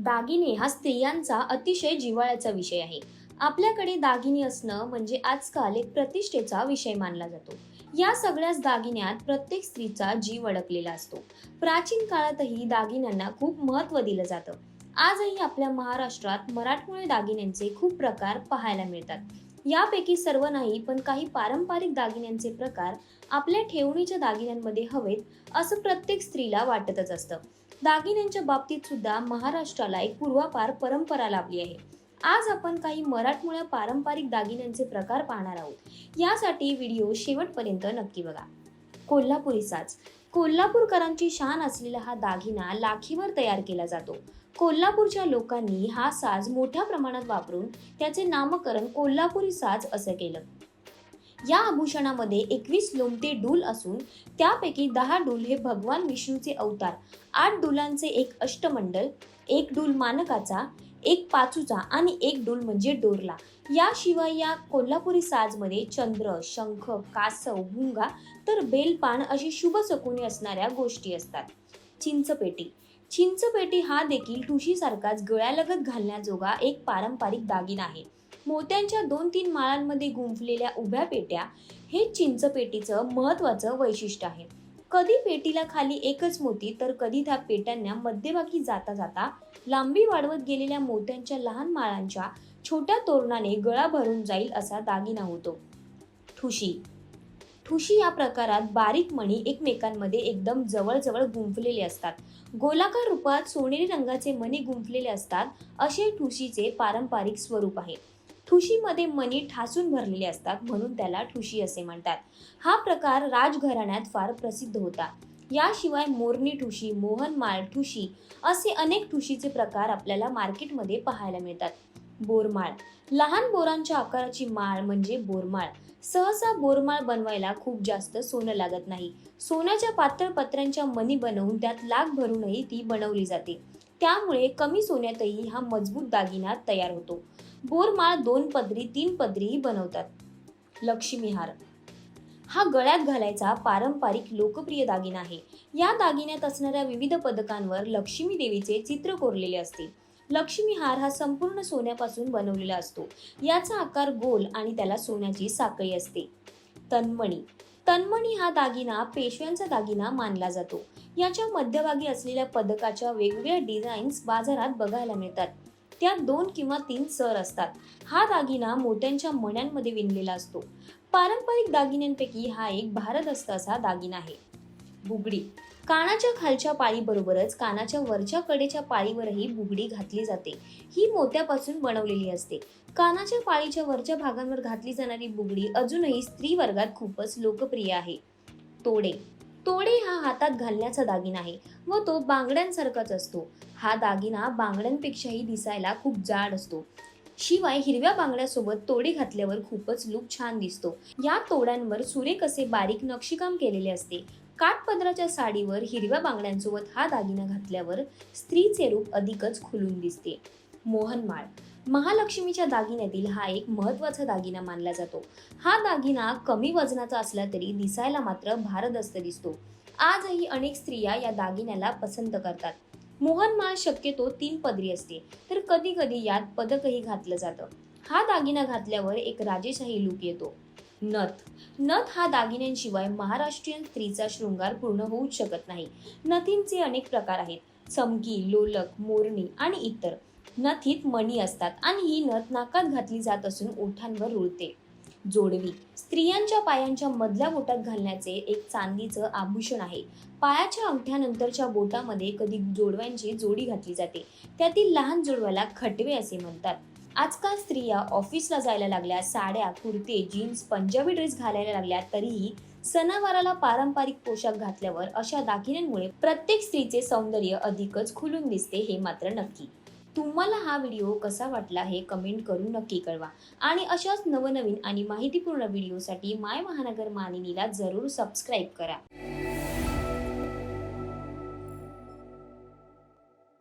दागिने हा स्त्रियांचा अतिशय जिव्हाळ्याचा विषय आहे. आपल्याकडे दागिने असणं म्हणजे आजकाल एक प्रतिष्ठेचा विषय मानला जातो. या सगळ्याच दागिन्यात प्रत्येक स्त्रीचा जीव अडकलेला असतो. प्राचीन काळातही दागिन्यांना खूप महत्त्व दिलं जातं. आजही आपल्या महाराष्ट्रात मराठमोळे दागिन्यांचे खूप प्रकार पाहायला मिळतात. यापैकी सर्व नाही पण काही पारंपरिक दागिन्यांचे प्रकार आपल्या ठेवणीच्या दागिन्यांमध्ये हवेत असं प्रत्येक स्त्रीला वाटतच असतं. दागिन्यांच्या बाबतीत सुद्धा महाराष्ट्राला एक पूर्वापार परंपरा लाभली आहे. आज आपण काही मराठमोळ्या पारंपरिक दागिन्यांचे प्रकार पाहणार आहोत. यासाठी व्हिडिओ शेवटपर्यंत नक्की बघा. कोल्हापुरी साज कोल्हापूरकरांची शान असलेला हा दागिना लाखीवर तयार केला जातो. कोल्हापूरच्या लोकांनी हा साज मोठ्या प्रमाणात वापरून त्याचे नामकरण कोल्हापुरी साज असं केलं. या आभूषणामध्ये एकवीस लोमते डूल असून त्यापैकी दहा डूल हे भगवान विष्णूचे अवतार आठ डुलांचे एक अष्टमंडल एक डूल मानकाचा एक पाचूचा आणि एक डूल म्हणजे डोरला. याशिवाय या कोल्हापुरी साजमध्ये चंद्र शंख कासव भुंगा तर बेलपान अशी शुभ सकुनी असणाऱ्या गोष्टी असतात. चिंचपेटी. चिंचपेटी हा देखील ठुशीसारखाच गळ्यालगत घालण्याजोगा एक पारंपरिक दागिना आहे. मोत्यांच्या दोन तीन माळांमध्ये गुंफलेल्या उभ्या पेट्या हे चिंचपेटीचं महत्त्वाचं वैशिष्ट्य आहे. कधी पेटीला खाली एकच मोती तर कधी त्या पेट्यांना मध्यभागी जाता जाता लांबी वाढवत गेलेल्या मोत्यांच्या लहान माळांच्या छोट्या तोरणाने गळा भरून जाईल असा दागिना होतो. ठुशी. ठुशी या प्रकारात बारीक मणी एकमेकांमध्ये एकदम जवळजवळ गुंफलेले असतात. गोलाकार रूपात सोनेरी रंगाचे मणी गुंफलेले असतात असे ठुशीचे पारंपरिक स्वरूप आहे. ठुशीमध्ये मणी ठासून भरलेले असतात म्हणून त्याला ठुशी असे म्हणतात. हा प्रकार राजघराण्यात फार प्रसिद्ध होता. याशिवाय मोरणी ठुशी मोहनमाळ ठुशी असे अनेक ठुशीचे प्रकार आपल्याला मार्केटमध्ये पाहायला मिळतात. बोरमाळ. लहान बोरांच्या आकाराची माळ म्हणजे बोरमाळ. सहसा बोरमाळ बनवायला खूप जास्त सोनं लागत नाही. सोन्याच्या पातळ पत्र्यांच्या मणी बनवून त्यात लाग भरूनही ती बनवली जाते. त्यामुळे कमी सोन्यातही हा मजबूत दागिना तयार होतो. बोरमाळ दोन पदरी तीन पदरीही बनवतात. लक्ष्मीहार हा गळ्यात घालायचा पारंपरिक लोकप्रिय दागिना आहे. या दागिन्यात असणाऱ्या विविध पदकांवर लक्ष्मी देवीचे चित्र कोरलेले असते. लक्ष्मीहार हा संपूर्ण सोन्यापासून बनवलेला असतो. याचा आकार गोल आणि त्याला सोन्याची साखळी असते. तन्मणी. तन्मणी हा दागिना पेशव्यांचा दागिना मानला जातो. याच्या मध्यभागी असलेल्या पदकाच्या वेगवेगळ्या डिझाईन्स बाजारात बघायला मिळतात. त्यात दोन किंवा तीन सर असतात. हा दागिना मोत्यांच्या मण्यांमध्ये विणलेला असतो. पारंपरिक दागिन्यांपैकी हा एक भारदस्त असा दागिना आहे. बुगडी. कानाच्या खालच्या पाळीबरोबरच कानाच्या वरच्या कडेच्या पाळीवरही बुगडी घातली जाते. ही मोत्यापासून बनवलेली असते. कानाच्या पाळीच्या वरच्या भागांवर घातली जाणारी बुगडी अजूनही स्त्री वर्गात खूपच लोकप्रिय आहे. तोडे. तोडे हा हातात घालण्याचा दागिना आहे व तो बांगड्यांसारखाच असतो. हा दागिना बांगड्यांपेक्षाही दिसायला खूप जाड असतो. शिवाय हिरव्या बांगड्यासोबत तोडे घातल्यावर खूपच लुक छान दिसतो. या तोड्यांवर सुरेख असे बारीक नक्षीकाम केलेले असते. काठपदराच्या साडीवर हिरव्या बांगड्यांसोबत हा दागिना घातल्यावर स्त्रीचे रूप अधिकच खुलून दिसते. मोहनमाळ महालक्ष्मीच्या दागिन्यातील हा एक महत्त्वाचा दागिना मानला जातो. हा दागिना कमी वजनाचा असला तरी दिसायला मात्र भारदस्त दिसतो. आजही अनेक स्त्रिया या दागिन्याला पसंत करतात. मोहनमाळ शक्यतो तीन पदरी असते तर कधी कधी यात पदकही घातलं जातं. हा दागिना घातल्यावर एक राजेशाही लूक येतो. नथ. नथ हा दागिन्यांशिवाय महाराष्ट्रीयन स्त्रीचा शृंगार पूर्ण होऊच शकत नाही. नथींचे अनेक प्रकार आहेत. चमकी लोलक मोरणी आणि इतर. नथीत मणी असतात आणि ही नथ नाकात घातली जात असून ओठांवर रुळते. जोडवी. स्त्रियांच्या पायांच्या मधल्या बोटात घालण्याचे एक चांदीचं आभूषण आहे. पायाच्या अंगठ्यानंतरच्या बोटामध्ये कधी जोडव्यांची जोडी घातली जाते. त्यातील लहान जोडव्याला खटवे असे म्हणतात. आजकाल स्त्रिया ऑफिसला जायला लागल्या साड्या कुर्ते जीन्स पंजाबी ड्रेस घालायला लागल्या तरीही सणावाराला पारंपरिक पोशाख घातल्यावर अशा दागिन्यांमुळे प्रत्येक स्त्रीचे सौंदर्य अधिकच खुलून दिसते हे मात्र नक्की. तुम्हाला हा व्हिडिओ कसा वाटला हे कमेंट करून नक्की कळवा. आणि अशाच नवनवीन आणि माहितीपूर्ण व्हिडिओसाठी माय महानगर मानिनीला जरूर सबस्क्राईब करा.